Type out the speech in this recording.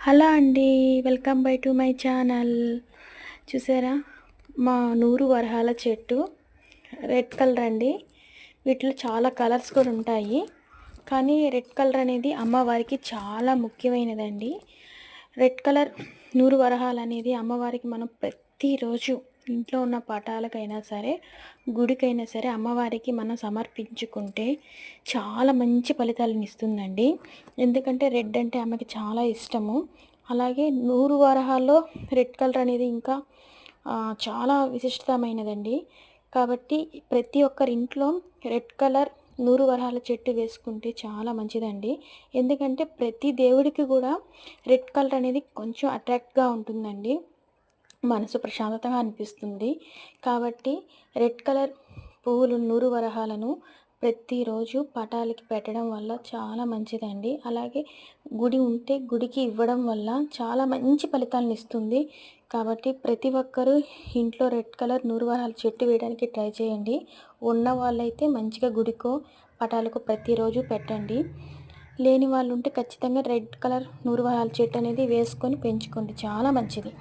Hello అండి welcome bye to my channel. చూసారా? మా నూరు వరహాల చెట్టు రెడ్ కలర్ అండి. వీటిలో చాలా కలర్స్ కూడా ఉంటాయి. కానీ రెడ్ కలర్ అనేది అమ్మవారికి చాలా ముఖ్యమైనదండి. రెడ్ కలర్ నూరు వరహాలు అనేది అమ్మవారికి మనం ప్రతిరోజు ఇంట్లో ఉన్న పటాలకైనా సరే గుడికైనా సరే అమ్మవారికి మనం సమర్పించుకుంటే చాలా మంచి ఫలితాలను ఇస్తుందండి. ఎందుకంటే రెడ్ అంటే ఆమెకి చాలా ఇష్టము. అలాగే నూరు వరహాల్లో రెడ్ కలర్ అనేది ఇంకా చాలా విశిష్టమైనదండి. కాబట్టి ప్రతి ఒక్కరి ఇంట్లో రెడ్ కలర్ నూరు వరహాల చెట్టు వేసుకుంటే చాలా మంచిదండి. ఎందుకంటే ప్రతి దేవుడికి కూడా రెడ్ కలర్ అనేది కొంచెం అట్రాక్ట్గా ఉంటుందండి. మనసు ప్రశాంతంగా అనిపిస్తుంది. కాబట్టి రెడ్ కలర్ పువ్వులు నూరు వరహాలను ప్రతిరోజు పటాలకి పెట్టడం వల్ల చాలా మంచిదండి. అలాగే గుడి ఉంటే గుడికి ఇవ్వడం వల్ల చాలా మంచి ఫలితాలను ఇస్తుంది. కాబట్టి ప్రతి ఒక్కరూ ఇంట్లో రెడ్ కలర్ నూరు వరహాలు చెట్టు వేయడానికి ట్రై చేయండి. ఉన్న వాళ్ళైతే మంచిగా గుడికో పటాలకు ప్రతిరోజు పెట్టండి. లేని వాళ్ళు ఉంటే ఖచ్చితంగా రెడ్ కలర్ నూరు వరహాల చెట్టు అనేది వేసుకొని పెంచుకోండి. చాలా మంచిది.